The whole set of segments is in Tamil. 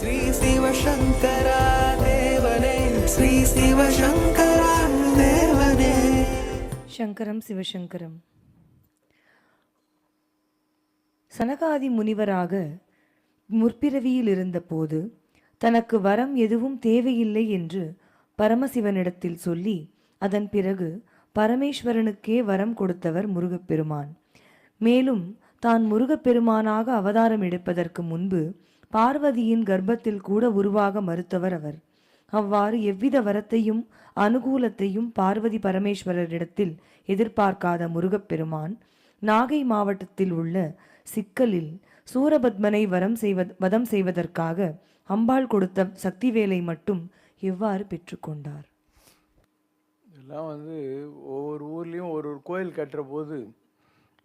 ஸ்ரீ சிவசங்கரா தேவனே ஸ்ரீ சிவசங்கரா தேவனே. சங்கரம் சிவசங்கரம். சனகாதி முனிவராக முற்பிறவியில் இருந்தபோது தனக்கு வரம் எதுவும் தேவையில்லை என்று பரமசிவனிடத்தில் சொல்லி அதன் பிறகு பரமேஸ்வரனுக்கே வரம் கொடுத்தவர் முருகப்பெருமான். மேலும் தான் முருகப்பெருமானாக அவதாரம் எடுப்பதற்கு முன்பு பார்வதியின் கர்ப்பத்தில் கூட உருவாக மறுத்தவர் அவர். அவ்வாறு எவ்வித வரத்தையும் அனுகூலத்தையும் பார்வதி பரமேஸ்வரரிடத்தில் எதிர்பார்க்காத முருகப்பெருமான் நாகை மாவட்டத்தில் உள்ள சிக்கலில் சூரபத்மனை வரம் செய்வ வதம் செய்வதற்காக அம்பாள் கொடுத்த சக்திவேலை மட்டும் எவ்வாறு பெற்றுக்கொண்டார் இதெல்லாம் வந்து ஒவ்வொரு ஊர்லேயும் ஒரு ஒரு கோயில் கட்டுற போது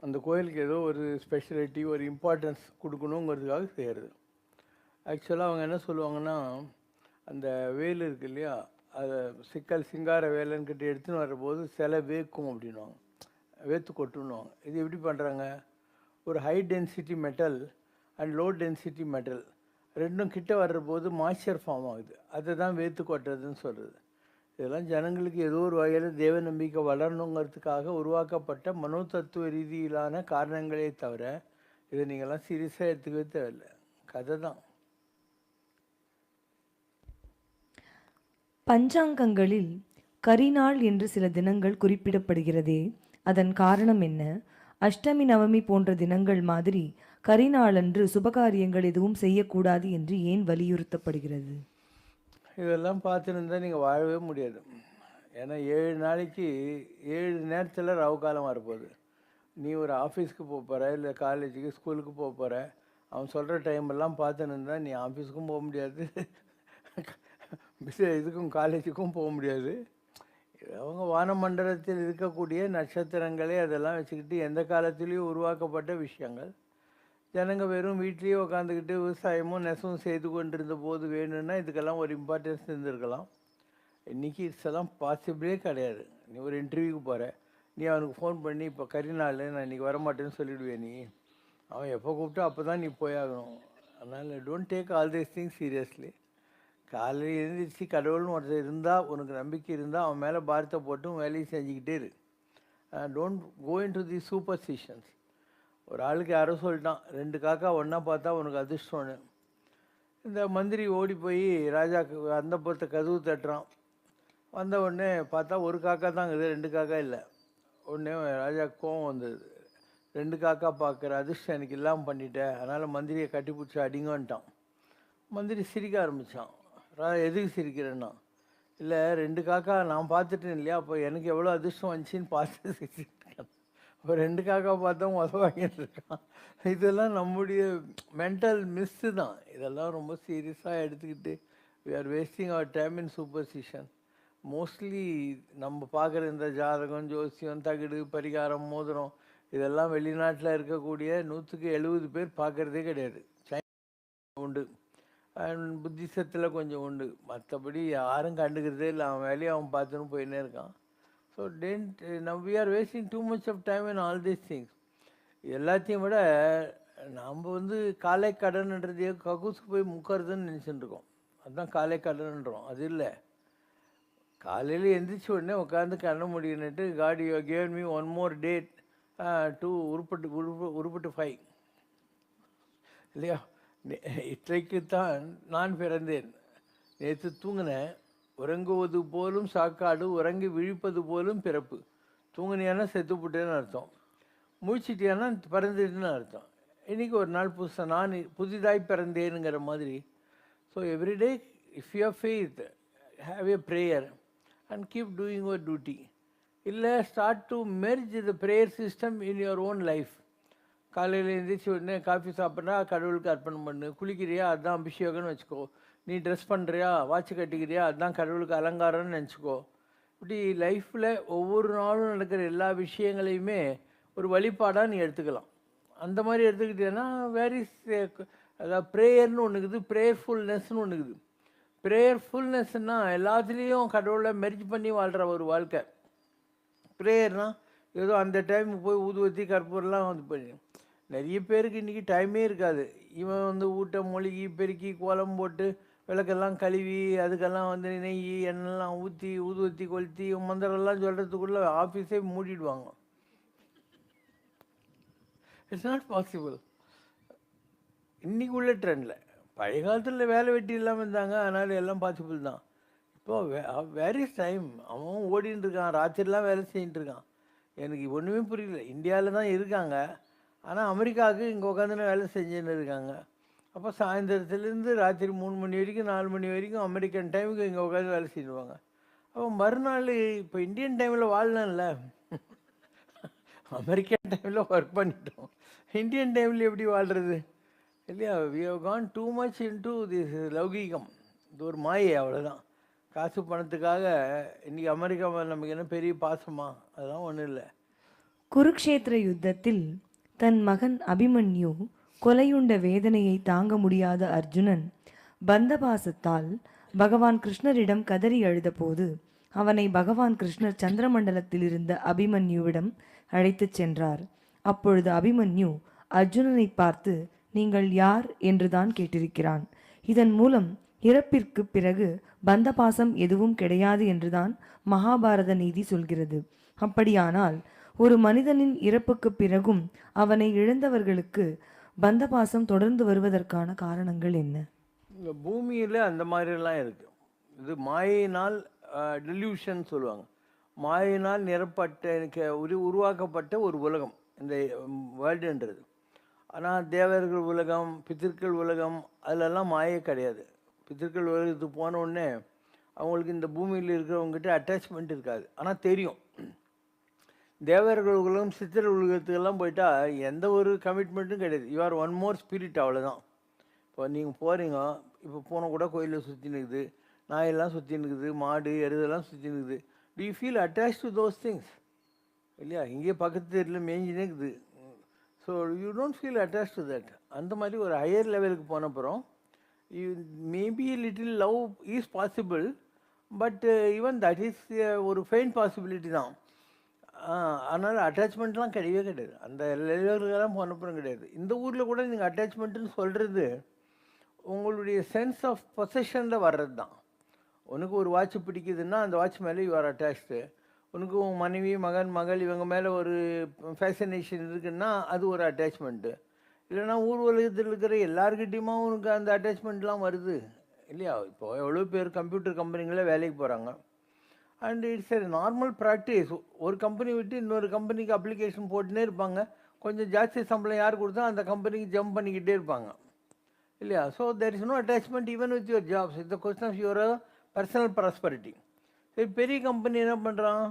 அந்த கோயிலுக்கு ஏதோ ஒரு ஸ்பெஷலிட்டி ஒரு இம்பார்ட்டன்ஸ் கொடுக்கணுங்கிறதுக்காக செய்கிறது ஆக்சுவலாக அவங்க என்ன சொல்லுவாங்கன்னா அந்த வேல் இருக்கு இல்லையா அதை சிக்கல் சிங்கார வேலைன்னு கிட்ட எடுத்துன்னு வரும்போது சிலை வேக்கும் அப்படின்வாங்க வேத்து கொட்டுன்னுவாங்க. இது எப்படி பண்ணுறாங்க ஒரு high density metal and low density metal ரெண்டும் கிட்ட வர்ற போது மாய்ச்சர் ஃபார்ம் ஆகுது. அதை தான் வேத்து கொட்டுறதுன்னு சொல்கிறது இதெல்லாம் ஜனங்களுக்கு ஏதோ ஒரு வகையில் தேவ நம்பிக்கை வளரணுங்கிறதுக்காக உருவாக்கப்பட்ட மனோதத்துவ ரீதியிலான காரணங்களே தவிர இதை நீங்கள்லாம் சீரியஸாக எடுத்துக்கவே தேவையில்லை. கதை தான். பஞ்சாங்கங்களில் கரிநாள் என்று சில தினங்கள் குறிப்பிடப்படுகிறதே. அதன் காரணம் என்ன? அஷ்டமி நவமி போன்ற தினங்கள் மாதிரி கரிநாளன்று சுபகாரியங்கள் எதுவும் செய்யக்கூடாது என்று ஏன் வலியுறுத்தப்படுகிறது? இதெல்லாம் பார்த்துருந்தா நீங்கள் வாழவே முடியாது. ஏன்னா ஏழு நாளைக்கு ஏழு நேரத்தில் ரவு காலம் வரப்போகுது. நீ ஒரு ஆஃபீஸ்க்கு போக போகிற இல்லை காலேஜுக்கு ஸ்கூலுக்கு போக போகிற அவன் சொல்கிற டைம் எல்லாம் பார்த்துன்னு இருந்தால் நீ ஆஃபீஸுக்கும் போக முடியாது. பிஸி இதுக்கும் காலேஜுக்கும் போக முடியாது. அவங்க வானமண்டலத்தில் இருக்கக்கூடிய நட்சத்திரங்களே அதெல்லாம் வச்சுக்கிட்டு எந்த காலத்திலையும் உருவாக்கப்பட்ட விஷயங்கள். ஜனங்க வெறும் வீட்லேயே உட்காந்துக்கிட்டு விவசாயமும் நெசவும் செய்து கொண்டிருந்த போது வேணும்னா இதுக்கெல்லாம் ஒரு இம்பார்ட்டன்ஸ் இருந்திருக்கலாம். இன்றைக்கி இதெல்லாம் பாசிபிளே கிடையாது. நீ ஒரு இன்டர்வியூக்கு போகிற நீ அவனுக்கு ஃபோன் பண்ணி இப்போ கரிநாள் நான் இன்றைக்கி வரமாட்டேன்னு சொல்லிவிடுவேன் நீ? அவன் எப்போ கூப்பிட்டா அப்போ தான் நீ போயாகணும். அதனால் don't take all these things seriously காலையில் எழுந்திரிச்சு கடவுள்னு ஒருத்தர் இருந்தால் உனக்கு நம்பிக்கை இருந்தால் அவன் மேலே பாரத்தை போட்டும் வேலையும் வேலையை செஞ்சுக்கிட்டே இரு. Don't go in to the superstitions ஒரு ஆளுக்கு யாரோ சொல்லிட்டான் ரெண்டு காக்கா ஒன்றா பார்த்தா உனக்கு அதிர்ஷ்டம்னு. இந்த மந்திரி ஓடி போய் ராஜாக்கு அந்த புறத்தை கதவு தட்டுறான். வந்த உடனே பார்த்தா ஒரு காக்கா தான் இருக்குது ரெண்டு காக்கா இல்லை. உடனே ராஜா கோவம் வந்தது. ரெண்டு காக்கா பார்க்குற அதிர்ஷ்டம் எனக்கு இல்லாமல் பண்ணிட்டேன் அதனால் மந்திரியை கட்டி பிடிச்சி அடிங்கன்ட்டான். மந்திரி சிரிக்க ஆரம்பித்தான் எதுக்கு சிரிக்கிறேன்னா? இல்லை ரெண்டு காக்கா நான் பார்த்துட்டேன் இல்லையா? அப்போ எனக்கு எவ்வளோ அதிர்ஷ்டம் வந்துச்சின்னு பார்த்து சிரிச்சிருக்கேன் அப்போ ரெண்டு காக்கா பார்த்தா உதவாங்கிட்டு இருக்கான். இதெல்லாம் நம்முடைய மென்டல் மிஸ்ஸு தான். இதெல்லாம் ரொம்ப சீரியஸாக எடுத்துக்கிட்டு we are wasting our time in superstition mostly நம்ம பார்க்குற இந்த ஜாதகம் ஜோசியம் தகடு பரிகாரம் மோதிரம் இதெல்லாம் வெளிநாட்டில் இருக்கக்கூடிய நூற்றுக்கு எழுபது பேர் பார்க்குறதே கிடையாது. சைனா உண்டு. புத்திசத்தில் கொஞ்சம் உண்டு. மற்றபடி யாரும் கண்டுக்கிறதே இல்லை. அவன் வேலையை அவன் பார்த்துன்னு போயின்னே இருக்கான். ஸோ டென்ட் நம் we are wasting too much of time in all these things எல்லாத்தையும் விட நம்ம வந்து காலை கடன்ன்றதையே கக்கூசுக்கு போய் முக்கறதுன்னு நினச்சிட்டு இருக்கோம். அதுதான் காலை கடன்ன்றோம். அது இல்லை. காலையில் எந்திரிச்ச உடனே உட்காந்து கண்ண முடியுன்னுட்டு God you gave me one more date to உருப்பட்டு உருப்பு உருப்பட்டு ஃபைவ் இல்லையா? நே- தான் நான் பிறந்தேன். நேற்று தூங்கினேன். உறங்குவது போலும் சாக்காடு உறங்கி விழிப்பது போலும் பிறப்பு. தூங்கினியானா செத்துப்பட்டேன்னு அர்த்தம். முழிச்சிட்டியானா பிறந்துட்டுன்னு அர்த்தம். இன்றைக்கி ஒரு நாள் புதுசாக நான் புதிதாய் பிறந்தேனுங்கிற மாதிரி. So every day if you faith have a prayer and keep doing your duty இல்லை start to merge the prayer system in your own life காலையில் எழுந்திரிச்சி உடனே காஃபி சாப்பிட்றா கடவுளுக்கு அர்ப்பணம் பண்ணு. குளிக்கிறியா? அதுதான் அபிஷேகம்னு வச்சுக்கோ. நீ ட்ரெஸ் பண்ணுறியா வாட்ச் கட்டிக்கிறியா? அதுதான் கடவுளுக்கு அலங்காரம்னு நினச்சிக்கோ. இப்படி லைஃப்பில் ஒவ்வொரு நாளும் நடக்கிற எல்லா விஷயங்களையுமே ஒரு வழிபாடாக நீ எடுத்துக்கலாம். அந்த மாதிரி எடுத்துக்கிட்டேன்னா வேர் இஸ் அதாவது ப்ரேயர்னு ஒன்று இருக்குது ப்ரேயர்ஃபுல்னஸ்னு ஒன்று இருக்குது. ப்ரேயர்ஃபுல்னஸ்னால் எல்லாத்துலேயும் கடவுளை மெர்ஜ் பண்ணி வாழ்கிற ஒரு வாழ்க்கை. ப்ரேயர்னால் ஏதோ அந்த டைம் போய் ஊதுவத்தி கற்பூரெலாம் இது பண்ணி நிறைய பேருக்கு இன்றைக்கி டைமே இருக்காது. இவன் வந்து ஊட்ட மொழிகி பெருக்கி கோலம் போட்டு விளக்கெல்லாம் கழுவி அதுக்கெல்லாம் வந்து நெய் எண்ணெய்லாம் ஊற்றி ஊதுவத்தி கொளுத்தி மந்திரம்லாம் சொல்கிறதுக்குள்ளே ஆஃபீஸே மூடிடுவாங்க. இட்ஸ் நாட் பாசிபிள் இன்றைக்கி உள்ள ட்ரெண்டில் பழைய காலத்தில் வேலை வெட்டி இல்லாமல் இருந்தாங்க. அதனால் எல்லாம் பாசிபிள் தான். இப்போ வேர் டைம் அவன் ஓடின்னு இருக்கான். ராத்திரிலாம் வேலை செஞ்சுட்டு இருக்கான். எனக்கு ஒன்றுமே புரியல. இந்தியாவில் தான் இருக்காங்க. ஆனால் அமெரிக்காவுக்கு இங்கே உட்காந்துன்னு வேலை செஞ்சுன்னு இருக்காங்க. அப்போ சாயந்தரத்துலேருந்து ராத்திரி மூணு மணி வரைக்கும் நாலு மணி வரைக்கும் அமெரிக்கன் டைமுக்கு இங்கே உட்காந்து வேலை செய்வாங்க. அப்போ மறுநாள் இப்போ இந்தியன் டைமில் வாழலாம்ல அமெரிக்கன் டைமில் ஒர்க் பண்ணிட்டோம். இந்தியன் டைமில் எப்படி வாழ்கிறது இல்லையா we have gone too much into this லௌகீகம். இது ஒரு மாயை அவ்வளோதான் காசு பணத்துக்காக இன்றைக்கி அமெரிக்கா நமக்கு என்ன பெரிய பாசமா? அதெல்லாம் ஒன்றும் இல்லை. குருக்ஷேத்திர யுத்தத்தில் தன் மகன் அபிமன்யு கொலையுண்ட வேதனையை தாங்க முடியாத அர்ஜுனன் பந்தபாசத்தால் பகவான் கிருஷ்ணரிடம் கதறி அழுதபோது அவனை பகவான் கிருஷ்ணர் சந்திரமண்டலத்தில் இருந்த அபிமன்யுவிடம் அழைத்துச் சென்றார். அப்பொழுது அபிமன்யு அர்ஜுனனை பார்த்து நீங்கள் யார் என்றுதான் கேட்டிருக்கிறான். இதன் மூலம் இறப்பிற்கு பிறகு பந்தபாசம் எதுவும் கிடையாது என்றுதான் மகாபாரத நீதி சொல்கிறது. அப்படியானால் ஒரு மனிதனின் இறப்புக்கு பிறகும் அவனை இழந்தவர்களுக்கு பந்தபாசம் தொடர்ந்து வருவதற்கான காரணங்கள் என்ன? இந்த பூமியில் அந்த மாதிரிலாம் இருக்குது இது மாயினால் டெல்யூஷன் சொல்லுவாங்க. மாயினால் நிரப்பட்ட உரு உருவாக்கப்பட்ட ஒரு உலகம் இந்த வேர்ல்டுன்றது ஆனால் தேவர்கள் உலகம் பித்திருக்கள் உலகம் அதிலெல்லாம் மாயே கிடையாது. பித்திருக்கள் உலகத்துக்கு போன உடனே அவங்களுக்கு இந்த பூமியில் இருக்கிறவங்ககிட்ட அட்டாச்மெண்ட் இருக்காது. ஆனால் தெரியும். தேவர்கள் உலகம் சித்திர உலகத்துக்கெல்லாம் போயிட்டா எந்த ஒரு கமிட்மெண்ட்டும் கிடையாது. You are one more spirit அவ்வளோதான் இப்போ நீங்கள் போகிறீங்க இப்போ போன கூட கோயிலில் சுற்றி நிற்குது நாயெல்லாம் சுற்றி நிற்குது மாடு எருதெல்லாம் சுற்றி நிற்குது do you feel attach to those things இல்லையா? இங்கேயே பக்கத்து தெருவில் மேய்ஞ்சி இருக்குது so you don't feel attach to that அந்த மாதிரி ஒரு ஹையர் லெவலுக்கு போன அப்புறம் you maybe little love is possible but even that is ஒரு ஃபெயின் பாசிபிலிட்டி தான். அதனால் அட்டாச்மெண்ட்லாம் கிடையவே கிடையாது. அந்த லெவலுக்கெல்லாம் போனப்புறம் கிடையாது. இந்த ஊரில் கூட நீங்கள் அட்டாச்மெண்ட்டுன்னு சொல்கிறது உங்களுடைய சென்ஸ் ஆஃப் பொசஷனில் வர்றது தான் உனக்கு ஒரு வாட்ச் பிடிக்குதுன்னா அந்த வாட்ச் மேலே யூ ஆர் அட்டாச்டு உனக்கு உன் மனைவி மகன் மகள் இவங்க மேலே ஒரு ஃபேசினேஷன் இருக்குன்னா அது ஒரு அட்டாச்மெண்ட்டு இல்லைன்னா ஊர் உலகத்தில் இருக்கிற எல்லாருக்கிட்டையுமா உனக்கு அந்த அட்டாச்மெண்ட்லாம் வருது? இல்லையா? இப்போ எவ்வளோ பேர் கம்ப்யூட்டர் கம்பெனிகளில் வேலைக்கு போகிறாங்க and it's a normal practice ஒரு கம்பெனி விட்டு இன்னொரு கம்பெனிக்கு அப்ளிகேஷன் போட்டுனே இருப்பாங்க. கொஞ்சம் ஜாஸ்தி சம்பளம் யார் கொடுத்தா அந்த கம்பெனிக்கு ஜம்ப் பண்ணிக்கிட்டே இருப்பாங்க. இல்லையா? So there is no attachment even with your jobs இந்த question of your personal prosperity சரி பெரிய கம்பெனி என்ன பண்ணுறான்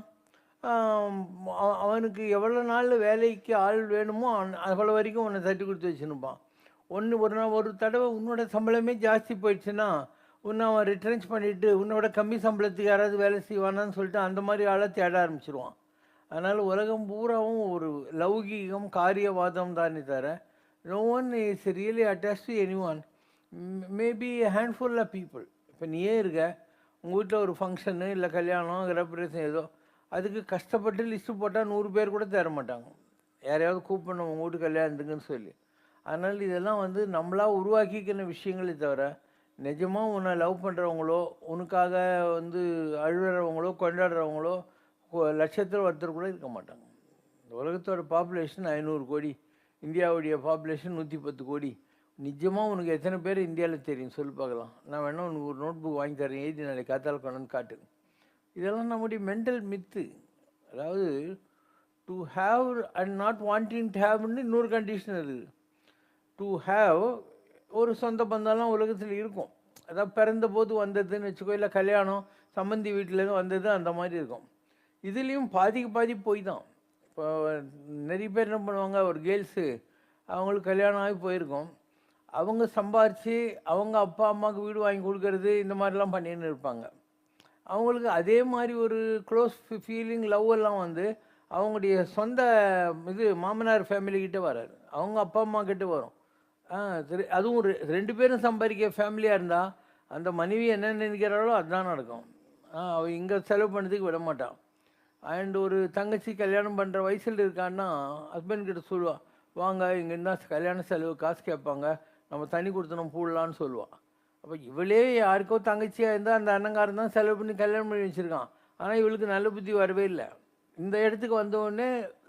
அவனுக்கு எவ்வளோ நாள் வேலைக்கு ஆள் வேணுமோ அவ்வளோ வரைக்கும் உன்னை தட்டி கொடுத்து வச்சுருப்பான். ஒன்று ஒரு நாள் ஒரு தடவை உன்னோட சம்பளமே ஜாஸ்தி போயிடுச்சுன்னா உன்னை அவன் ரிட்டர்ன்ஸ் பண்ணிவிட்டு உன்னோட கம்மி சம்பளத்துக்கு யாராவது வேலை செய்வானான்னு சொல்லிட்டு அந்த மாதிரி ஆளை தேட ஆரம்பிச்சிருவான். அதனால் உலகம் பூராவும் ஒரு லௌகீகம் காரியவாதம் தானே தவிர no one is really attach to any one maybe handful of people இப்போ நீயே இருக்க உங்கள் வீட்டில் ஒரு ஃபங்க்ஷனு இல்லை கல்யாணம் கிரகப்பிரவேசம் ஏதோ அதுக்கு கஷ்டப்பட்டு லிஸ்ட்டு போட்டால் நூறு பேர் கூட தர மாட்டாங்க. யாரையாவது கூப்பிடணும் உங்கள் வீட்டு கல்யாணத்துக்குன்னு சொல்லி. அதனால் இதெல்லாம் வந்து நம்மளா உருவாக்கிக்கிற விஷயங்களே தவிர நிஜமாக உன்னை லவ் பண்ணுறவங்களோ உனக்காக வந்து அழுகிறவங்களோ கொண்டாடுறவங்களோ லட்சத்தில் ஒருத்தர் கூட இருக்க மாட்டாங்க. இந்த உலகத்தோட பாப்புலேஷன் ஐநூறு கோடி இந்தியாவுடைய பாப்புலேஷன் நூற்றி பத்து கோடி. நிஜமாக உனக்கு எத்தனை பேர் இந்தியாவில் தெரியும்? சொல்லி பார்க்கலாம். நான் வேணால் உனக்கு ஒரு நோட் புக் வாங்கி தரேன். எழுதி நாளைக்கு காத்தால் கொண்டாந்து காட்டு. இதெல்லாம் நம்முடைய மென்டல் மித்து அதாவது to have and not wanting to ஹாவ்னு இன்னொரு கண்டிஷன் இருக்குது டு ஹேவ் ஒரு சொந்த பந்தம்லாம் உலகத்தில் இருக்கும். அதாவது பிறந்த போது வந்ததுன்னு வச்சுக்கோ இல்லை கல்யாணம் சம்மந்தி வீட்டிலேருந்து வந்தது அந்த மாதிரி இருக்கும். இதுலேயும் பாதிக்கு பாதி போய் தான். இப்போ நிறைய பேர் என்ன பண்ணுவாங்க ஒரு கேர்ள்ஸு அவங்களுக்கு கல்யாணம் ஆகி போயிருக்கும். அவங்க சம்பாரித்து அவங்க அப்பா அம்மாவுக்கு வீடு வாங்கி கொடுக்கறது இந்த மாதிரிலாம் பண்ணின்னு இருப்பாங்க. அவங்களுக்கு அதே மாதிரி ஒரு க்ளோஸ் ஃபீலிங் லவ் எல்லாம் வந்து அவங்களுடைய சொந்த இது மாமனார் ஃபேமிலிக்கிட்ட கிட்ட வராது. அவங்க அப்பா அம்மா கிட்ட வரும். ஆ அதுவும் ரெ- ரெண்டு பேரும் சம்பாதிக்க ஃபேமிலியாக இருந்தால் அந்த மனைவி என்ன நினைக்கிறாளோ அதுதான் நடக்கும். ஆ அவள் இங்கே செலவு பண்ணதுக்கு விட மாட்டான் அண்ட் ஒரு தங்கச்சி கல்யாணம் பண்ணுற வயசில் இருக்கான்னா ஹஸ்பண்ட் கிட்ட சொல்லுவாள் வாங்க இங்கே இருந்தால் கல்யாண செலவு காசு கேட்பாங்க. நம்ம தனி கொடுத்தனும் போடலான்னு சொல்லுவான் அப்போ இவளே யாருக்கோ தங்கச்சியாக இருந்தால் அந்த அண்ணங்காரன் தான் செலவு பண்ணி கல்யாணம் பண்ணி வச்சுருக்கான். ஆனால் இவளுக்கு நல்ல புத்தி வரவே இல்லை. இந்த இடத்துக்கு வந்த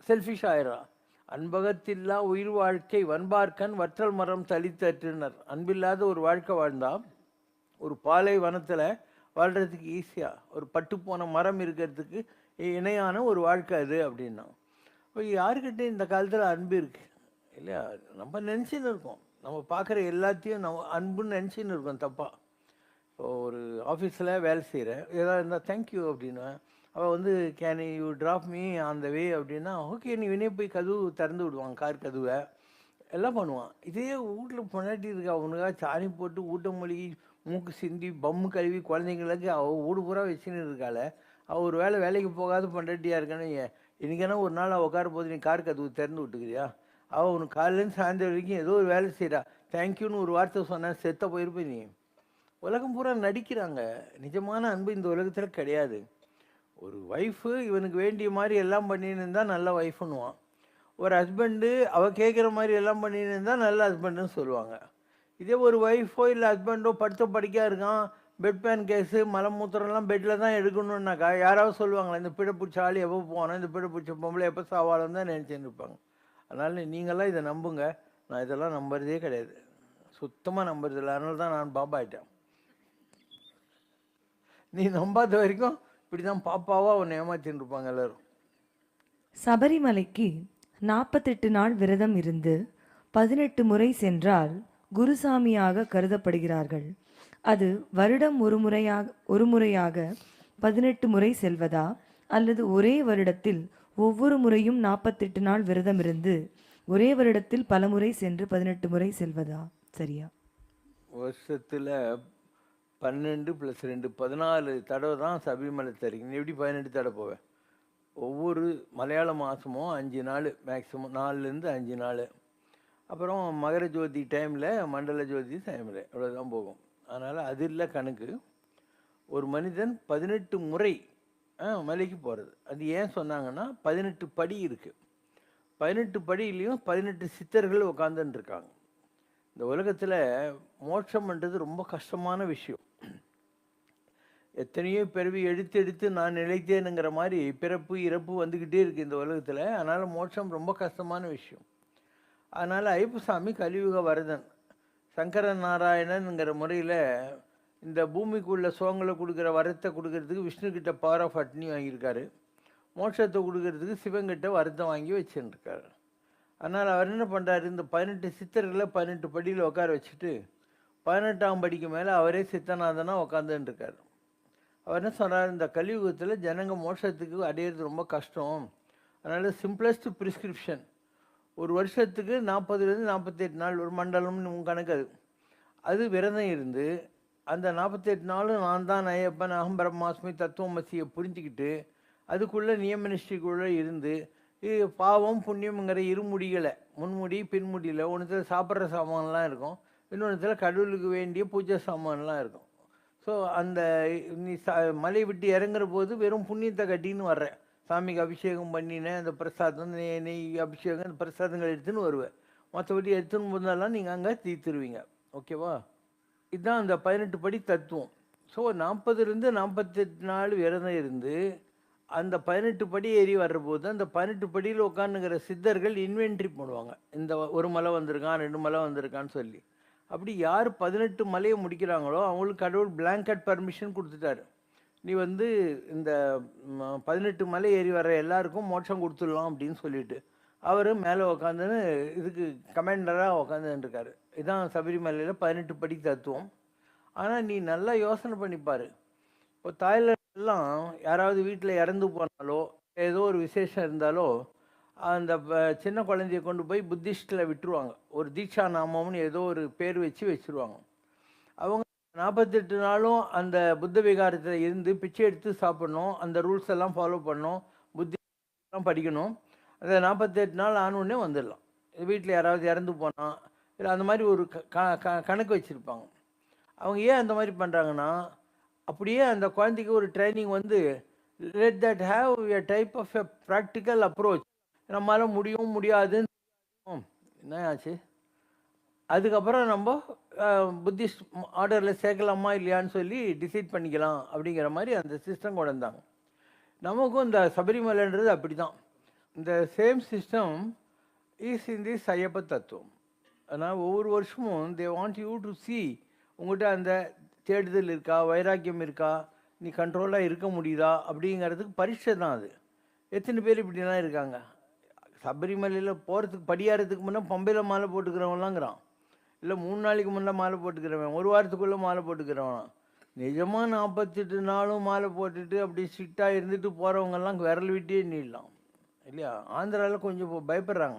செல்ஃபிஷ் ஆயிடுறான் அன்பகத்தில்லா உயிர் வாழ்க்கை வன்பார்க்கன் வற்றல் மரம் தளித்தற்றினர். அன்பில்லாத ஒரு வாழ்க்கை வாழ்ந்தால் ஒரு பாலை வனத்தில் வாழ்கிறதுக்கு ஈஸியாக ஒரு பட்டு போன மரம் இருக்கிறதுக்கு இணையான ஒரு வாழ்க்கை அது அப்படின்னா. இப்போ யாருக்கிட்டே இந்த காலத்தில் அன்பு இருக்குது இல்லையா? நம்ம நினச்சின்னு இருக்கோம். நம்ம பார்க்குற எல்லாத்தையும் நம்ம அன்புன்னு நினச்சின்னு இருக்கோம் தப்பாக இப்போ ஒரு ஆஃபீஸில் வேலை செய்கிறேன் ஏதாவது இருந்தால் தேங்க்யூ அப்படின்னா அவள் வந்து can you drop me on the way அப்படின்னா ஓகே நீ வினே போய் கதவு திறந்து விடுவான் கார் கதவை எல்லாம் பண்ணுவான். இதே வீட்டில் பொண்டாட்டி இருக்கா அவனுக்காக சாணி போட்டு ஊட்ட மொழிகி மூக்கு சிந்தி பம்மு கழுவி குழந்தைங்களுக்கு அவள் வீடு பூரா வச்சுன்னு இருக்காள. அவள் ஒரு வேளை வேலைக்கு போகாத பொண்டாட்டியாக இருக்கானே இன்றைக்கான ஒரு நாள் அவள் உட்கார போது நீ கார் கதவு திறந்து விட்டுக்கிறியா? அவள் உனக்கு காலையிலேருந்து சாயந்தரம் வரைக்கும் ஏதோ ஒரு வேலை செய்கிறா தேங்க்யூன்னு ஒரு வார்த்தை சொன்னால் செத்த போயிருப்பேன் நீ. உலகம் பூரா நடிக்கிறாங்க. நிஜமான அன்பு இந்த உலகத்தில் கிடையாது. ஒரு ஒய்ஃபு இவனுக்கு வேண்டிய மாதிரி எல்லாம் பண்ணின்னு இருந்தால் நல்ல ஒய்ஃபுன்னுவான் ஒரு ஹஸ்பண்டு அவள் கேட்குற மாதிரி எல்லாம் பண்ணின்னு இருந்தால் நல்ல ஹஸ்பண்டுன்னு சொல்லுவாங்க. இதே ஒரு ஒய்ஃபோ இல்லை ஹஸ்பண்டோ படுத்த படிக்கா இருக்கான் பெட் பேன் கேஸு மலமூத்திரம்லாம் பெட்டில் தான் எடுக்கணுன்னாக்கா யாராவது சொல்லுவாங்களே இந்த பிடை பிடிச்ச ஆள் எப்போ போனோம் இந்த பிடை பிடிச்ச பொம்பளை எப்போ சாவாலும் தான் நினச்சின்னு இருப்பாங்க. அதனால் நீங்களாம் இதை நம்புங்க. நான் இதெல்லாம் நம்புறதே கிடையாது. சுத்தமாக நம்புறதில்லை. அதனால தான் நான் பாபா ஆகிட்டேன் நீ நம்பாத வரைக்கும் இப்படி தான் பாப்பாவாக உன்னை ஏமாத்தின்னு இருப்பாங்க எல்லாரும். சபரிமலைக்கு நாற்பத்தெட்டு நாள் விரதம் இருந்து பதினெட்டு முறை சென்றால் குருசாமியாக கருதப்படுகிறார்கள். அது வருடம் ஒரு முறையாக ஒரு முறையாக பதினெட்டு முறை செல்வதா? அல்லது ஒரே வருடத்தில் ஒவ்வொரு முறையும் நாற்பத்தெட்டு நாள் விரதம் இருந்து ஒரே வருடத்தில் பல முறை சென்று பதினெட்டு முறை செல்வதா? சரியா? வருஷத்தில் பன்னெண்டு ப்ளஸ் ரெண்டு பதினாலு தடவை தான் சபரிமலை தரீங்க நீ எப்படி பதினெட்டு தடவை போவேன் ஒவ்வொரு மலையாள மாதமும் அஞ்சு நாள் மேக்ஸிமம் நாலுலேருந்து அஞ்சு நாள். அப்புறம் மகர ஜோதி டைமில் மண்டல ஜோதி டைமில் இவ்வளோதான் போகும். அதனால் அது இல்லை கணக்கு. ஒரு மனிதன் பதினெட்டு முறை மலைக்கு போகிறது அது ஏன் சொன்னாங்கன்னா பதினெட்டு படி இருக்குது பதினெட்டு படியிலையும் பதினெட்டு சித்தர்கள் உட்காந்துன்னு இருக்காங்க இந்த உலகத்தில் மோட்சம்ன்றது ரொம்ப கஷ்டமான விஷயம். எத்தனையோ பிறவி எடுத்து எடுத்து நான் நிலைத்தேனுங்கிற மாதிரி பிறப்பு இறப்பு வந்துக்கிட்டே இருக்குது இந்த உலகத்தில். அதனால் மோட்சம் ரொம்ப கஷ்டமான விஷயம். அதனால் ஐப்பசாமி கலியுக வரதன் சங்கர நாராயணனுங்கிற முறையில் இந்த பூமிக்குள்ள சோங்களை கொடுக்குற வரத்தை கொடுக்கறதுக்கு விஷ்ணுக்கிட்ட பவர் ஆஃப் அட்னி வாங்கியிருக்காரு. மோட்சத்தை கொடுக்கறதுக்கு சிவங்கிட்ட வரத்தை வாங்கி வச்சுருக்காரு அதனால் அவர் என்ன பண்ணுறாரு இந்த பதினெட்டு சித்தர்களை பதினெட்டு படியில் உட்கார வச்சுட்டு பதினெட்டாம் படிக்கு மேலே அவரே சித்தநாதனாக உட்காந்துருக்கார் அவர் என்ன சொன்னார் இந்த கலியுகத்தில் ஜனங்க மோட்சத்துக்கு அடையிறது ரொம்ப கஷ்டம். அதனால் சிம்பிளஸ்ட் ப்ரிஸ்கிரிப்ஷன் ஒரு வருஷத்துக்கு நாற்பதுலேருந்து நாற்பத்தெட்டு நாள் ஒரு மண்டலம்னு உன் கணக்கு அது. அது விரதம் இருந்து அந்த நாற்பத்தெட்டு நாளும் நான் தான் ஐயப்பன் அகம் பிரம்மாஸ்மி தத்துவமசியை புரிஞ்சுக்கிட்டு அதுக்குள்ளே நியமனிஷ்டிக்குள்ளே இருந்து இது பாவம் புண்ணியம்ங்கிற இருமுடிகளை முன்முடி பின்முடியில் ஒன்றுத்தில் சாப்பிட்ற சாமான்லாம் இருக்கும் இன்னொன்றுத்தில் கடவுளுக்கு வேண்டிய பூஜை சாமான்லாம் இருக்கும். ஸோ அந்த நீ ச மலை விட்டு இறங்குற போது வெறும் புண்ணியத்தை கட்டின்னு வர்றேன் சாமிக்கு அபிஷேகம் பண்ணினேன் அந்த பிரசாதம் நெய் நெய் அபிஷேகம் அந்த பிரசாதங்கள் எடுத்துன்னு வருவேன் மற்றபடி எடுத்துன்னு போதெல்லாம் நீங்கள் அங்கே தீர்த்துருவீங்க. ஓகேவா? இதுதான் அந்த பதினெட்டு படி தத்துவம். ஸோ நாற்பதுலேருந்து நாற்பத்தெட்டு நாள் விரதம் இருந்து அந்த பதினெட்டு படி ஏறி வர்றபோது அந்த பதினெட்டு படியில் உட்காந்துங்கிற சித்தர்கள் இன்வென்ட்ரி பண்ணுவாங்க இந்த ஒரு மலை வந்திருக்கான் ரெண்டு மலை வந்திருக்கான்னு சொல்லி. அப்படி யார் பதினெட்டு மலையை முடிக்கிறாங்களோ அவங்களுக்கு கடவுள் பிளாங்கட் பர்மிஷன் கொடுத்துட்டாரு. நீ வந்து இந்த பதினெட்டு மலை ஏறி வர்ற எல்லாருக்கும் மோட்சம் கொடுத்துடலாம் அப்படின்னு சொல்லிட்டு. அவர் மேலே உக்காந்துன்னு இதுக்கு கமாண்டராக உக்காந்துருக்காரு இதான் சபரிமலையில் பதினெட்டு படி தத்துவம். ஆனால் நீ நல்லா யோசனை பண்ணிப்பார் இப்போ தாய்லாந்துலாம் யாராவது வீட்டில் இறந்து போனாலோ ஏதோ ஒரு விசேஷம் இருந்தாலோ அந்த ப- சின்ன குழந்தைய கொண்டு போய் புத்திஸ்டில் விட்டுருவாங்க. ஒரு தீட்சா நாமம்னு ஏதோ ஒரு பேர் வச்சு வச்சிருவாங்க. அவங்க நாற்பத்தெட்டு நாளும் அந்த புத்த விகாரத்தில் இருந்து பிச்சை எடுத்து சாப்பிட்ணும். அந்த ரூல்ஸ் எல்லாம் ஃபாலோ பண்ணணும். புத்தி எல்லாம் படிக்கணும். அந்த நாற்பத்தெட்டு நாள் ஆனோடனே வந்துடலாம். வீட்டில் யாராவது இறந்து போனால் இல்லை அந்த மாதிரி ஒரு க- க- க- கணக்கு வச்சுருப்பாங்க. அவங்க ஏன் அந்த மாதிரி பண்ணுறாங்கன்னா அப்படியே அந்த குழந்தைக்கு ஒரு ட்ரைனிங் வந்து let that have a type of a practical approach நம்மளால் முடியும் முடியாதுன்னு என்ன ஆச்சு அதுக்கப்புறம் நம்ம புத்திஸ்ட் ஆர்டரில் சேர்க்கலாமா இல்லையான்னு சொல்லி டிசைட் பண்ணிக்கலாம் அப்படிங்கிற மாதிரி அந்த சிஸ்டம் கொண்டு வந்தாங்க. நமக்கும் இந்த சபரிமலைன்றது அப்படி தான் இந்த same system is in the Ayyappa தத்துவம். ஆனால் ஒவ்வொரு வருஷமும் they want you to see உங்கள்கிட்ட அந்த தேடுதல் இருக்கா வைராக்கியம் இருக்கா நீ கண்ட்ரோலாக இருக்க முடியுதா அப்படிங்கிறதுக்கு பரீட்சை தான் அது. எத்தனை பேர் இப்படிலாம் இருக்காங்க? சபரிமலையில் போகிறதுக்கு படியாறதுக்கு முன்னே பம்பையில் மாலை போட்டுக்கிறவன்லாங்கிறான். இல்லை மூணு நாளைக்கு முன்னே மாலை போட்டுக்கிறவன் ஒரு வாரத்துக்குள்ளே மாலை போட்டுக்கிறவன். நிஜமாக நாற்பத்தெட்டு நாளும் மாலை போட்டுட்டு அப்படி ஸ்ட்ரிக்டாக இருந்துட்டு போகிறவங்கெல்லாம் விரல் விட்டே நீடலாம் இல்லையா? ஆந்திராவில் கொஞ்சம் பயப்படுறாங்க.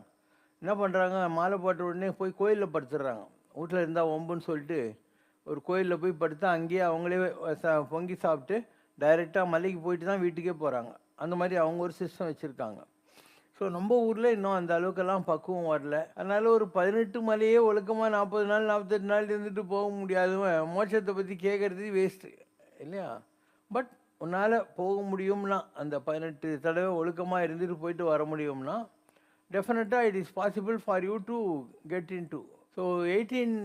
என்ன பண்ணுறாங்க மாலை போட்ட உடனே போய் கோயிலில் படுத்துடுறாங்க வீட்டில் இருந்தால் ஒம்புன்னு சொல்லிட்டு ஒரு கோயிலில் போய் படுத்து அங்கேயே அவங்களே ச பொங்கி சாப்பிட்டு டைரெக்டாக மலைக்கு போயிட்டு தான் வீட்டுக்கே போகிறாங்க அந்த மாதிரி அவங்க ஒரு சிஸ்டம் வச்சுருக்காங்க. ஸோ நம்ம ஊரில் இன்னும் அந்த அளவுக்கெல்லாம் பக்குவம் வரல. அதனால் ஒரு பதினெட்டு மலையே ஒழுக்கமாக நாற்பது நாள் நாற்பத்தெட்டு நாள் இருந்துட்டு போக முடியாதவன் மோட்சத்தை பற்றி கேட்குறது வேஸ்ட்டு இல்லையா? பட் உன்னால் போக முடியும்னா அந்த பதினெட்டு தடவை ஒழுக்கமாக இருந்துட்டு போயிட்டு வர முடியும்னா டெஃபினட்டாக it is possible for you to get in to so eighteen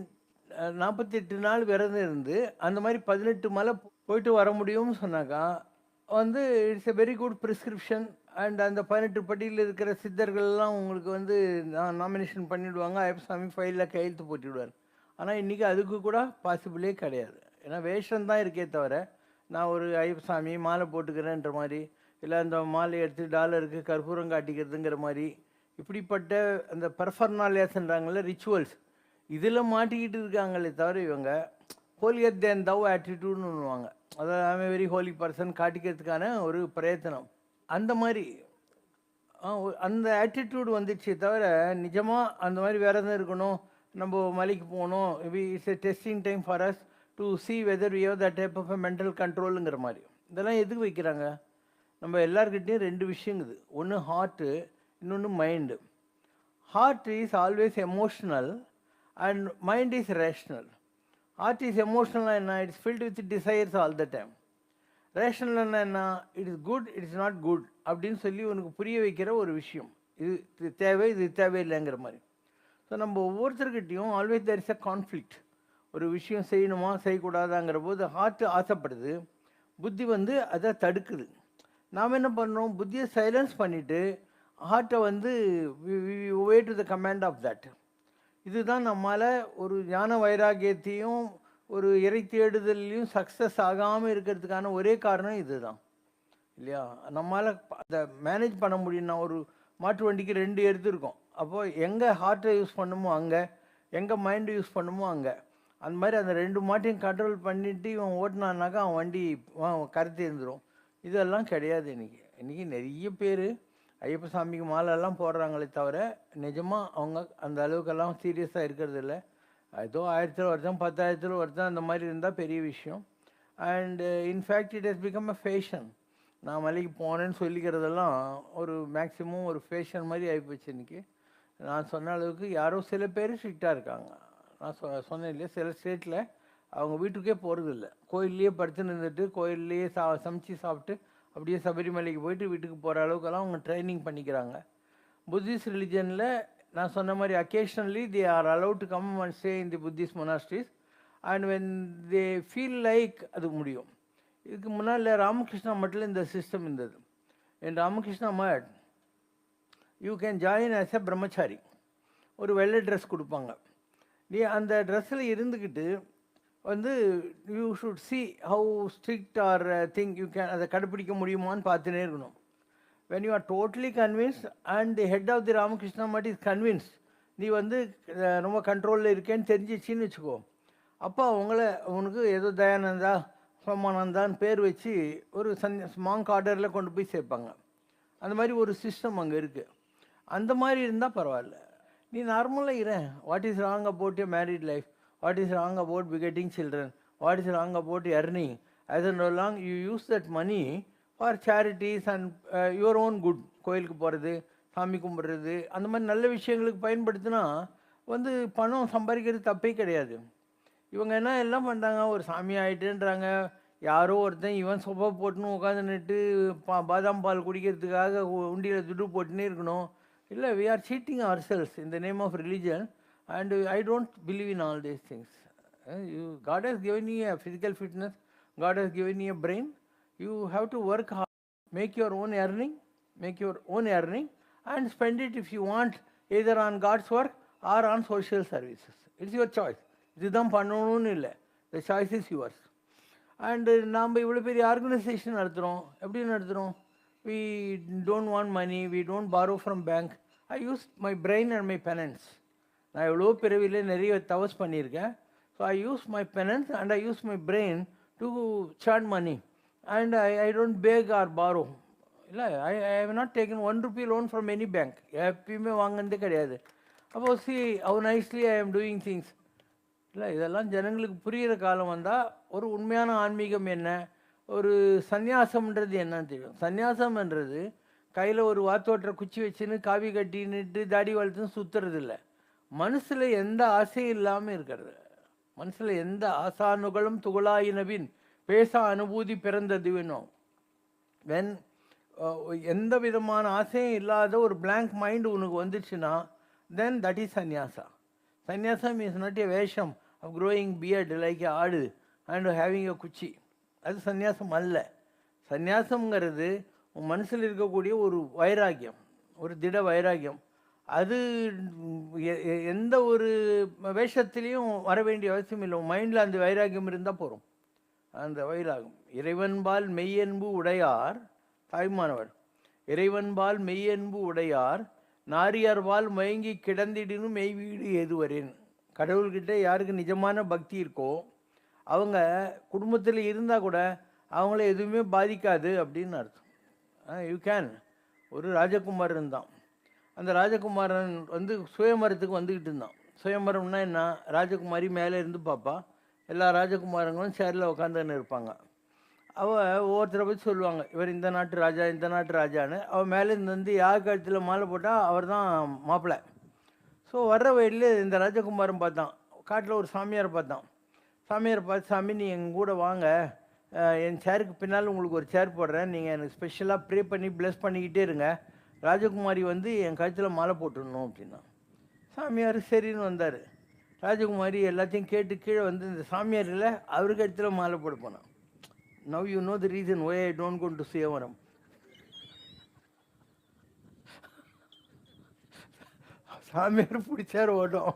நாற்பத்தெட்டு நாள் விரதம் இருந்து அந்த மாதிரி பதினெட்டு மலை போயிட்டு வர முடியும்னு சொன்னாக்கா வந்து it's a very good prescription and அந்த பதினெட்டு பட்டியலில் இருக்கிற சித்தர்கள்லாம் உங்களுக்கு வந்து நாமினேஷன் பண்ணிவிடுவாங்க ஐயப்பசாமி ஃபைலில் கையெழுத்து போட்டுவிடுவார். ஆனால் இன்றைக்கி அதுக்கு கூட பாசிபிளே கிடையாது. ஏன்னா வேஷம் தான் இருக்கே தவிர நான் ஒரு ஐயப்பசாமி மாலை போட்டுக்கிறேன்ற மாதிரி இல்லை அந்த மாலை எடுத்து டாலருக்கு கற்பூரம் காட்டிக்கிறதுங்கிற மாதிரி இப்படிப்பட்ட அந்த பர்ஃபர்னாலியாஸ்ன்றாங்கல்ல ரிச்சுவல்ஸ் இதில் மாட்டிக்கிட்டு இருக்காங்களே தவிர இவங்க ஹோலியர் தேன் தவ் ஆட்டிடியூட்னு ஒன்றுவாங்க அதாவது ஐம் வெரி ஹோலி பர்சன் காட்டிக்கிறதுக்கான ஒரு பிரயத்தனம். அந்த மாதிரி அந்த ஆட்டிடியூடு வந்துச்சு தவிர நிஜமாக அந்த மாதிரி வேறு எதுவும் இருக்கணும். நம்ம மலைக்கு போகணும். We it's a testing time for us to see whether we have the type of mental கண்ட்ரோலுங்கிற மாதிரி. இதெல்லாம் எதுக்கு வைக்கிறாங்க? நம்ம எல்லார்கிட்டேயும் ரெண்டு விஷயங்குது. ஒன்று ஹார்ட்டு இன்னொன்று mind heart is always emotional and mind is rational heart is emotional என்ன it's filled with desires all the time ரேஷனல்னா என்ன it is good it is not good அப்படின்னு சொல்லி உனக்கு புரிய வைக்கிற ஒரு விஷயம் இது தேவை இது தேவையில்லைங்கிற மாதிரி ஸோ நம்ம ஒவ்வொருத்தர்கிட்டையும் always there is a conflict ஒரு விஷயம் செய்யணுமா செய்யக்கூடாதாங்கிற போது ஹார்ட் ஆசைப்படுது புத்தி வந்து அதை தடுக்குது நாம் என்ன பண்ணுறோம் புத்தியை சைலன்ஸ் பண்ணிவிட்டு ஹார்ட்டை வந்து way to the command of that இதுதான் நம்மால் ஒரு ஞான வைராகியத்தையும் ஒரு இறை தேடுதல்லையும் சக்ஸஸ் ஆகாமல் இருக்கிறதுக்கான ஒரே காரணம் இதுதான். இல்லையா? நம்மளால் அதை மேனேஜ் பண்ண முடியும்னா ஒரு மாட்டு வண்டிக்கு ரெண்டு எடுத்துருக்கோம் இருக்கும். அப்போது எங்கே ஹார்ட்டை யூஸ் பண்ணுமோ அங்கே எங்கே மைண்டை யூஸ் பண்ணுமோ அங்கே. அந்த மாதிரி அந்த ரெண்டு மாட்டையும் கண்ட்ரோல் பண்ணிவிட்டு இவன் ஓட்டினான்னாக்கா அவன் வண்டி அவன் கருத்து இருந்துடும் இதெல்லாம் கிடையாது இன்றைக்கி இன்றைக்கி நிறைய பேர் ஐயப்ப சாமிக்கு மாலைலாம் போடுறாங்களே தவிர நிஜமாக அவங்க அந்த அளவுக்கெல்லாம் சீரியஸாக இருக்கிறது இல்லை. ஏதோ ஆயிரத்தில் ஒருத்தன் பத்தாயிரத்தில் ஒருத்தன் அந்த மாதிரி இருந்தால் பெரிய விஷயம். And in fact it has become a fashion நான் மலைக்கு போனேன்னு சொல்லிக்கிறதெல்லாம் ஒரு மேக்ஸிமம் ஒரு ஃபேஷன் மாதிரி ஆகிப்போச்சு இன்றைக்கி நான் சொன்ன அளவுக்கு யாரோ சில பேர் ஸ்ட்ரிக்டாக இருக்காங்க. நான் சொ சொன்னேன் இல்லையா சில ஸ்டேட்டில் அவங்க வீட்டுக்கே போகிறதில்ல கோயில்லையே படுத்து நின்றுட்டு கோயில்லையே சா சமைச்சு சாப்பிட்டு அப்படியே சபரிமலைக்கு போயிட்டு வீட்டுக்கு போகிற அளவுக்கெல்லாம் அவங்க ட்ரைனிங் பண்ணிக்கிறாங்க. புத்திஸ்ட் ரிலிஜனில் நான் சொன்ன மாதிரி occasionally they are allowed to come and stay in the Buddhist monasteries and when they feel like அது முடியும். இதுக்கு முன்னால் ராமகிருஷ்ணா மட்டில் இந்த சிஸ்டம் இருந்தது. என் Ramakrishna Math you can join as a brahmachari ஒரு வெள்ளை ட்ரெஸ் கொடுப்பாங்க. நீ அந்த ட்ரெஸ்ஸில் இருந்துக்கிட்டு வந்து you should see how strict are think you can அதை கடைப்பிடிக்க முடியுமான்னு பார்த்துனே இருக்கணும். When you are totally convinced and the head of the Ramakrishna Mutt is convinced நீ வந்து ரொம்ப கண்ட்ரோலில் இருக்கேன்னு தெரிஞ்சிச்சின்னு வச்சுக்கோ. அப்போ அவங்கள உனக்கு ஏதோ தயானந்தா சோமானந்தான்னு பேர் வச்சு ஒரு சன் மாங்க் ஆர்டரில் கொண்டு போய் சேர்ப்பாங்க. அந்த மாதிரி ஒரு சிஸ்டம் அங்கே இருக்குது அந்த மாதிரி இருந்தால் பரவாயில்ல. நீ நார்மலாக இரு. What is wrong about your married life what is wrong about begetting children what is wrong about earning as and long you use that money for charities and your own good கோயிலுக்கு போகிறது சாமி கும்பிட்றது அந்த மாதிரி நல்ல விஷயங்களுக்கு பயன்படுத்தினா வந்து பணம் சம்பாதிக்கிறது தப்பே கிடையாது. இவங்க என்ன எல்லாம் பண்ணுறாங்க ஒரு சாமி ஆயிட்டுன்றாங்க. யாரோ ஒருத்தன் இவன் சொப்பை போட்டுன்னு உட்காந்துன்னுட்டு பா பாதாம் பால் குடிக்கிறதுக்காக உண்டியில் துட்டு போட்டுன்னே இருக்கணும். இல்லை we are cheating ourselves in the name of religion and I don't believe in all these things you God has given you a physical fitness God has given you a brain you have to work hard, make your own earning, make your own earning, and spend it if you want either on God's work or on social services. It's your choice. இதுதான் பண்ணணும்னு இல்லை the choice is yours and நாம் இவ்வளோ பெரிய ஆர்கனைசேஷன் நடத்துகிறோம் எப்படி நடத்துகிறோம் we don't want money we don't borrow from bank I use my brain and my penance நான் எவ்வளோ பிறவியில் நிறைய தவஸ் பண்ணியிருக்கேன் so I use my penance and I use my brain to chart money and I I don't beg or borrow. இல்லை I I have not taken one rupee loan from any bank எப்பயுமே வாங்கினதே கிடையாது. அப்போ see how nicely I am doing things இல்லை இதெல்லாம் ஜனங்களுக்கு புரிகிற காலம் வந்தால் ஒரு உண்மையான ஆன்மீகம் என்ன? ஒரு சந்நியாசம்ன்றது என்னன்னு தெரியும். சந்நியாசம்ன்றது கையில் ஒரு வாத்தோட்டுற குச்சி வச்சுன்னு காவி கட்டின்னுட்டு தாடி வளர்த்துன்னு சுற்றுறது இல்லை மனசில் எந்த ஆசையும் இல்லாமல் இருக்கிறது. மனசில் எந்த ஆசானுகளும் துகளாயினவின் பேச அனுபூதி பிறந்தது வேணும் வென் எந்த விதமான ஆசையும் இல்லாத ஒரு பிளாங்க் மைண்டு உனக்கு வந்துச்சுன்னா தென் தட் இஸ் சந்நியாசா சன்னியாசம் இஸ் நாட் ஏ வேஷம் of growing beard like a ஆடு அண்ட் ஹேவிங் எ குச்சி. அது சந்நியாசம் அல்ல. சந்நியாசம்ங்கிறது உன் மனசில் இருக்கக்கூடிய ஒரு வைராக்கியம் ஒரு திட வைராக்கியம் அது எ- எந்த ஒரு வேஷத்துலேயும் வர வேண்டிய அவசியம் இல்லை. உன் மைண்டில் அந்த வைராக்கியம் இருந்தால் போதும். அந்த வைராகம் இறைவன்பால் மெய்யன்பு உடையார் தாய்மானவர். இறைவன்பால் மெய்யன்பு உடையார் நாரியார்பால் மயங்கி கிடந்திடினும் மெய் வீடு ஏதுவரேன். கடவுள்கிட்ட யாருக்கு நிஜமான பக்தி இருக்கோ அவங்க குடும்பத்தில் இருந்தால் கூட அவங்கள எதுவுமே பாதிக்காது அப்படின்னு அர்த்தம். யூ கேன் ஒரு ராஜகுமாரன் இருந்தான் அந்த ராஜகுமாரன் வந்து சுயமரத்துக்கு வந்துக்கிட்டு இருந்தான். சுயமரம்னா என்ன? ராஜகுமாரி மேலே இருந்து பார்ப்பா எல்லா ராஜகுமாரங்களும் சேரில் உட்காந்துன்னு இருப்பாங்க. அவள் ஒவ்வொருத்தரை பற்றி சொல்லுவாங்க இவர் இந்த நாட்டு ராஜா இந்த நாட்டு ராஜான்னு. அவள் மேலே இருந்து வந்து யார் கழுத்தில் மாலை போட்டால் அவர் தான் மாப்பிள்ளை ஸோ வர்ற வழியில் இந்த ராஜகுமாரன் பார்த்தான். காட்டில் ஒரு சாமியார் பார்த்தான். சாமியார் பார்த்து சாமி நீ எங்கள் கூட வாங்க. என் சேருக்கு பின்னால் உங்களுக்கு ஒரு சேர் போடுறேன். நீங்கள் எனக்கு ஸ்பெஷலாக ப்ரே பண்ணி ப்ளஸ் பண்ணிக்கிட்டே இருங்க. ராஜகுமாரி வந்து என் கழுத்தில் மாலை போட்டுடணும் அப்படின்னா. சாமியார் சரின்னு வந்தார். ராஜகுமாரி எல்லாத்தையும் கேட்டு கீழே வந்து இந்த சாமியார் இல்லை அவருக்கு இடத்துல மாலை போட போனான். Now you know the reason why I don't gone to சுயவரம் சாமியார் பிடிச்சார் ஓட்டம்.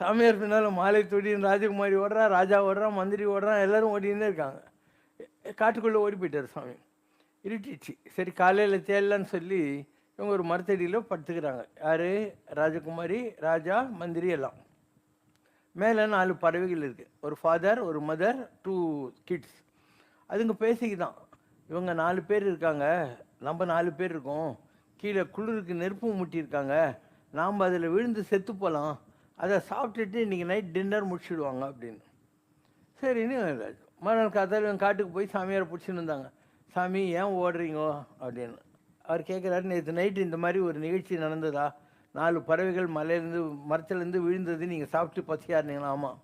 சாமியார் பின்னால் மாலை தொடின்னு ராஜகுமாரி ஓடுறா ராஜா ஓடுறான் மந்திரி ஓடுறான் எல்லோரும் ஓடினே இருக்காங்க. காட்டுக்குள்ளே ஓடி போயிட்டார் சாமி. இருட்டிச்சு சரி காலையில் தேடலான்னு சொல்லி இவங்க ஒரு மரத்தடியில் படுத்துக்கிறாங்க. யார்? ராஜகுமாரி ராஜா மந்திரி எல்லாம். மேலே நாலு பறவைகள் இருக்குது ஒரு ஃபாதர் ஒரு மதர் டூ கிட்ஸ் அதுங்க பேசிக்கிதான் இவங்க நாலு பேர் இருக்காங்க. நம்ம நாலு பேர் இருக்கோம். கீழே குளிருக்கு நெருப்பு முட்டியிருக்காங்க. நாம் அதில் விழுந்து செத்து போகலாம் அதை சாப்பிட்டுட்டு இன்றைக்கி நைட் டின்னர் முடிச்சுடுவாங்க அப்படின்னு. சரின்னு மறுநாள் காத்தால் இவங்க காட்டுக்கு போய் சாமியாரை பிடிச்சின்னு இருந்தாங்க. சாமி ஏன் ஓடுறீங்கோ அப்படின்னு. அவர் கேட்குறாரு நேற்று நைட்டு இந்த மாதிரி ஒரு நிகழ்ச்சி நடந்ததா? நாலு பறவைகள் மலையிலேருந்து மரத்துலேருந்து விழுந்தது நீங்கள் சாப்பிட்டு பசியாருனீங்களா ஆமாம்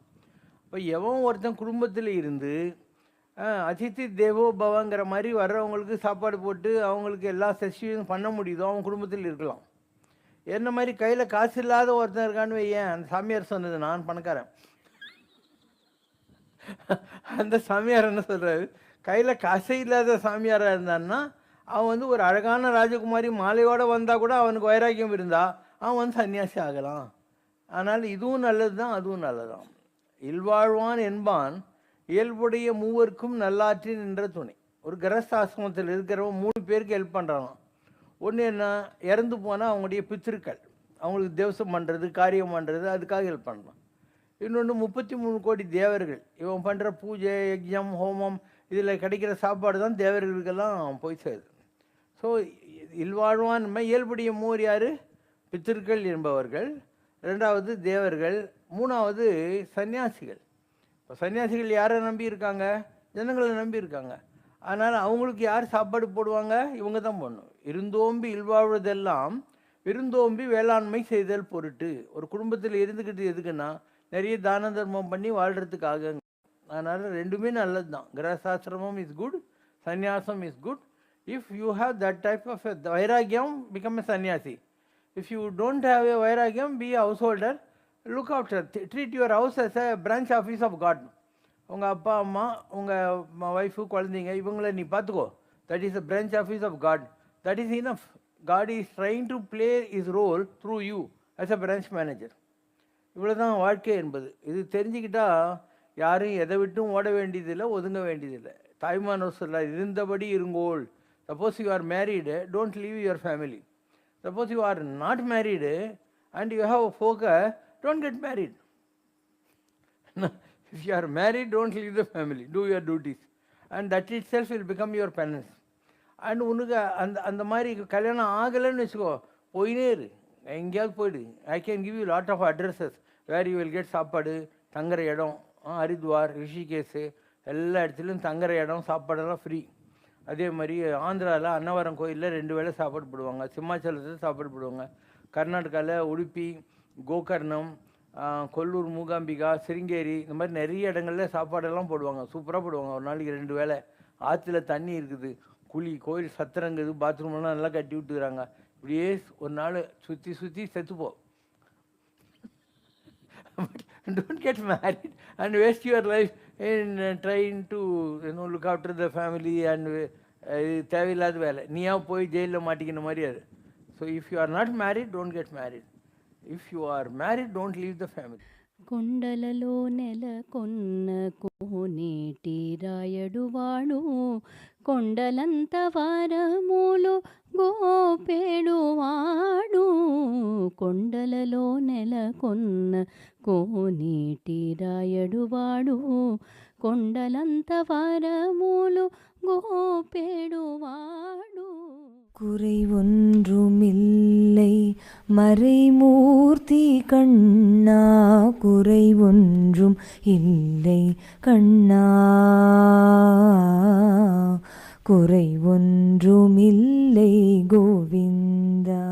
இப்போ எவன் ஒருத்தன் குடும்பத்தில் இருந்து அதித்தி தேவோ பவங்கிற மாதிரி வர்றவங்களுக்கு சாப்பாடு போட்டு அவங்களுக்கு எல்லா செஷியும் பண்ண முடியுதோ அவன் குடும்பத்தில் இருக்கலாம். என்ன மாதிரி கையில் காசு இல்லாத ஒருத்தன் இருக்கான்னு வையன் அந்த சாமியார் சொன்னது நான் பணக்காரன். அந்த சாமியார் என்ன சொல்கிறாரு கையில் காசே இல்லாத சாமியாராக இருந்தான்னா அவன் வந்து ஒரு அழகான ராஜகுமாரி மாலையோடு வந்தால் கூட அவனுக்கு வைராக்கியம் இருந்தா அவன் வந்து சன்னியாசி ஆகலாம். ஆனால் இதுவும் நல்லது தான் அதுவும் நல்லதான் இல்வாழ்வான் என்பான் இயல்புடைய மூவருக்கும் நல்லாற்றி நின்ற துணை. ஒரு கிரஸ்தாசிரமத்தில் இருக்கிறவன் மூணு பேருக்கு ஹெல்ப் பண்ணுறான் ஒன்று என்ன இறந்து போனால் அவங்களுடைய பித்திருக்கள். அவங்களுக்கு தேவசம் பண்ணுறது காரியம் பண்ணுறது அதுக்காக ஹெல்ப் பண்ணலாம் இன்னொன்று முப்பத்தி மூணு கோடி தேவர்கள். இவன் பண்ணுற பூஜை யஜ்யம் ஹோமம் இதில் கிடைக்கிற சாப்பாடு தான் தேவர்களுக்கெல்லாம் போய் சேருது. ஸோ இல்வாழ்வான் இயல்புடைய மூவர் யார்? பித்திருக்கள் என்பவர்கள் ரெண்டாவது தேவர்கள் மூணாவது சன்னியாசிகள் இப்போ சன்னியாசிகள் யாரை நம்பி இருக்காங்க? ஜனங்களை நம்பியிருக்காங்க அதனால் அவங்களுக்கு யார் சாப்பாடு போடுவாங்க? இவங்க தான் போடணும். இருந்தோம்பி இல்வாழ்வதெல்லாம் விருந்தோம்பி வேளாண்மை செய்தல் பொருட்டு. ஒரு குடும்பத்தில் இருந்துக்கிட்டு எதுக்குன்னா நிறைய தான தர்மம் பண்ணி வாழ்கிறதுக்காக அதனால் ரெண்டுமே நல்லது தான். கிரகசாஸ்திரமும் இஸ் குட் சந்நியாசம் is good if you have that type of வைராக்கியம் become a sannyasi If you don't have a vairagyam, be a householder, look after, th- treat your house as a branch office of God. உங்கள் அப்பா அம்மா உங்கள் ஒய்ஃபு குழந்தைங்க இவங்கள நீ பார்த்துக்கோ. That is a branch office of God that is enough God is trying to play is role through you as a branch manager இவ்வளோதான் வாழ்க்கை என்பது. இது தெரிஞ்சுக்கிட்டா யாரும் எதை விட்டும் ஓட வேண்டியதில்லை ஒதுங்க வேண்டியதில்லை. தாய்மானவர் சொல்ல இருந்தபடி இருங்கோள். Suppose you are married don't leave your family suppose you are not married and you have focus don't get married if you are married, don't leave the family. Do your duties. And that itself will become your penance. And உனக்கு அந்த அந்த மாதிரி கல்யாணம் ஆகலைன்னு வச்சுக்கோ போயினே இரு எங்கேயாவது போயிடு I can give you lot of addresses where you will get சாப்பாடு தங்குற இடம் ஹரித்வார் ரிஷிகேஸு எல்லா இடத்துலையும் தங்குற இடம் சாப்பாடெல்லாம் ஃப்ரீ அதே மாதிரி ஆந்திராவில் அன்னவரம் கோயிலில் ரெண்டு வேளை சாப்பாடு போடுவாங்க. சிம்மாச்சலத்தில் சாப்பாடு போடுவாங்க. கர்நாடகாவில் உடுப்பி கோகர்ணம் கொல்லூர் மூகாம்பிகா சிருங்கேரி இந்த மாதிரி நிறைய இடங்கள்ல சாப்பாடெல்லாம் போடுவாங்க. சூப்பராக போடுவாங்க. ஒரு நாளைக்கு ரெண்டு வேளை. ஆற்றுல தண்ணி இருக்குது. குழி கோயில் சத்திரங்குது பாத்ரூம்லாம் நல்லா கட்டி விட்டுக்கிறாங்க. இப்படியே ஒரு நாள் சுற்றி சுற்றி செத்துப்போம். but don't get married and waste your life in uh, trying to you know look after the family and uh, இது தேவையில்லாத வேலை நீயா போய் ஜெயிலில் மாட்டிக்கின மாதிரி அது so if you are not married don't get married if you are married don't leave the family కొండలలో నెలకొన్న కోనేటి రాయడు వాడు కొండలంత వారములు గోపేడు వాడు కొండలలో నెలకొన్న కోనేటి రాయడు వాడు కొండలంత వారములు గోపేడు వాడు குறை ஒன்றுமில்லை மறைமூர்த்தி கண்ணா குறை ஒன்றும் இல்லை கண்ணா குறை ஒன்றுமில்லை கோவிந்தா